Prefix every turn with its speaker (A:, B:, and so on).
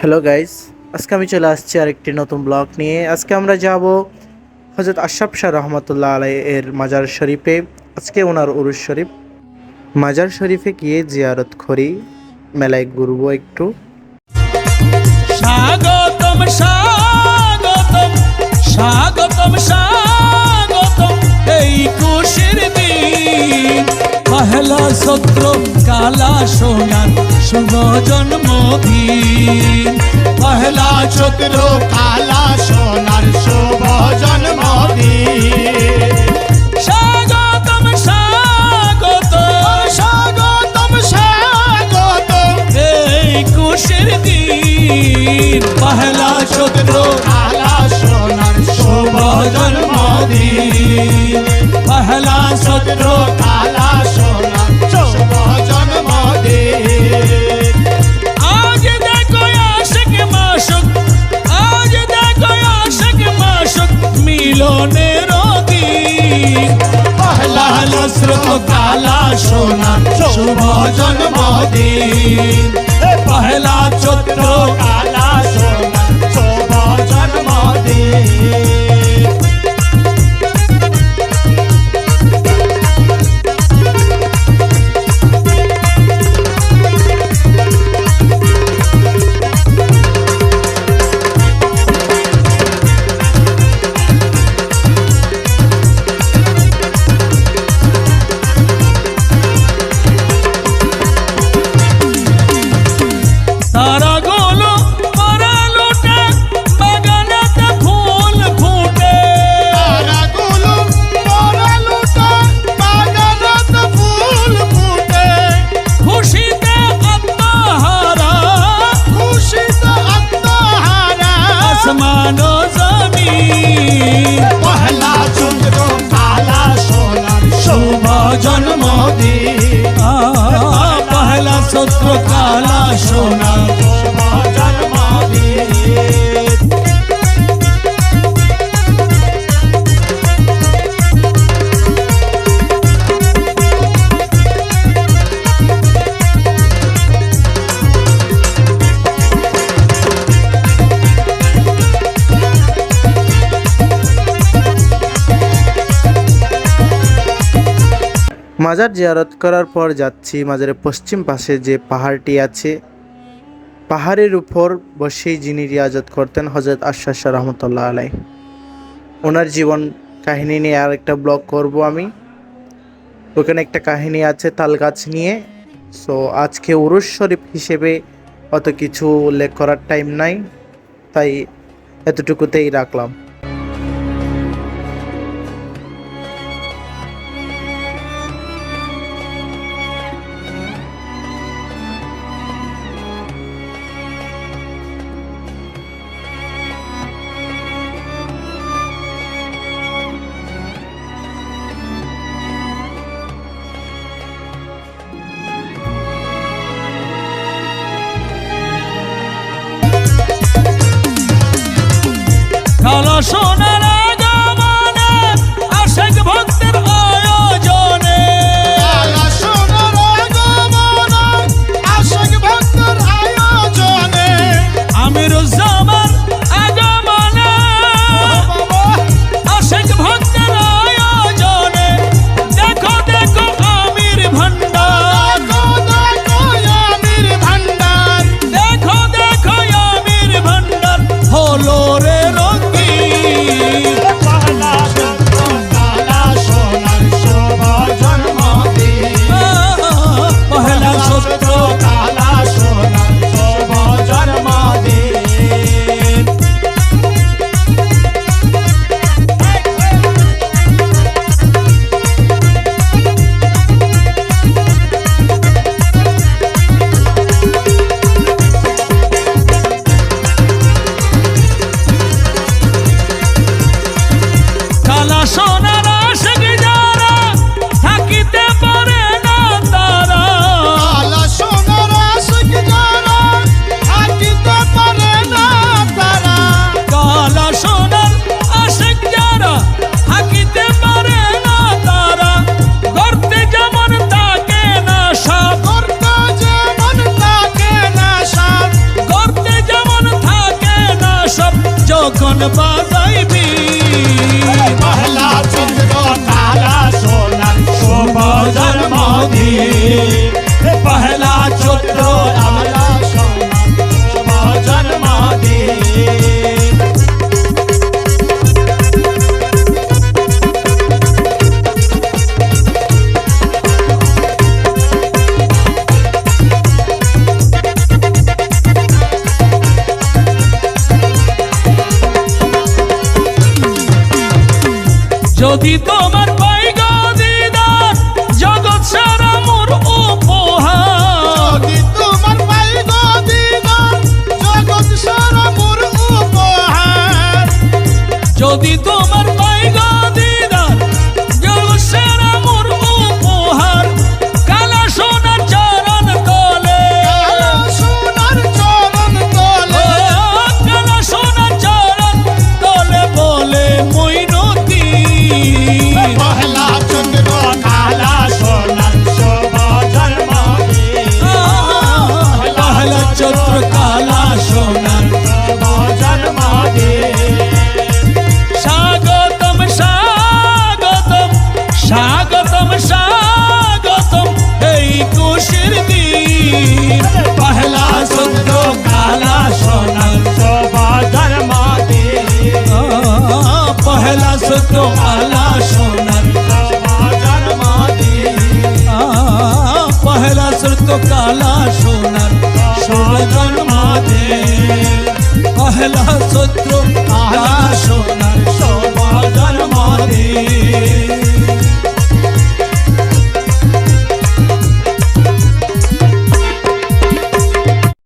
A: Hello guys আজকে আমি চলে আসছি আরেকটি নতুন ব্লগ নিয়ে। আজকে আমরা যাব হজরত আশরাফ শাহ রহমতুল্লাহ আলাই এর মাজার শরীফে। আজকে ওনার উরুস শরীফ। মাজার শরীফে গিয়ে জিয়ারত করি। মেলায় ঘুরবো একটু।
B: স্বাগতম স্বাগতম স্বাগতম স্বাগতম। এই পহলা সত্র কালা সোনার শুভ জন্মদিন পহলা
C: চক্র কালা সোনার শুভ জন্মদিন
B: স্বাগতম স্বাগতম
C: স্বাগতম স্বাগতম
B: এই খুশির দিন। পহলা সত্র
C: কালা সোনার শুভ জন্মদিন।
B: পহলা
C: চক্র কালা
B: দিন
C: পহলা নসরত কালা সোনার শুভ জন্মদিন।
B: পহলা চৈত্র
C: কালা
A: মাজার জিয়ারত করার পর যাচ্ছি মাজারের পশ্চিম পাশে যে পাহাড়টি আছে। পাহাড়ের উপর বসেই যিনি রিয়াজত করতেন হজরত আশাস রহমতুল্লাহ আলাই ওনার জীবন কাহিনী নিয়ে আর একটা ব্লগ করব আমি। ওখানে একটা কাহিনী আছে তাল গাছ নিয়ে। সো আজকে উরুস শরীফ হিসেবে অত কিছু উল্লেখ করার টাইম নাই, তাই এতটুকুতেই রাখলাম।
B: কালা সোনার
C: জীবন বাজাইবি।
B: পহলা চন্দ্র তারা সোনা শোভ
C: ধর্ম
B: দিয়ে Tito.
C: খেলা শত্রু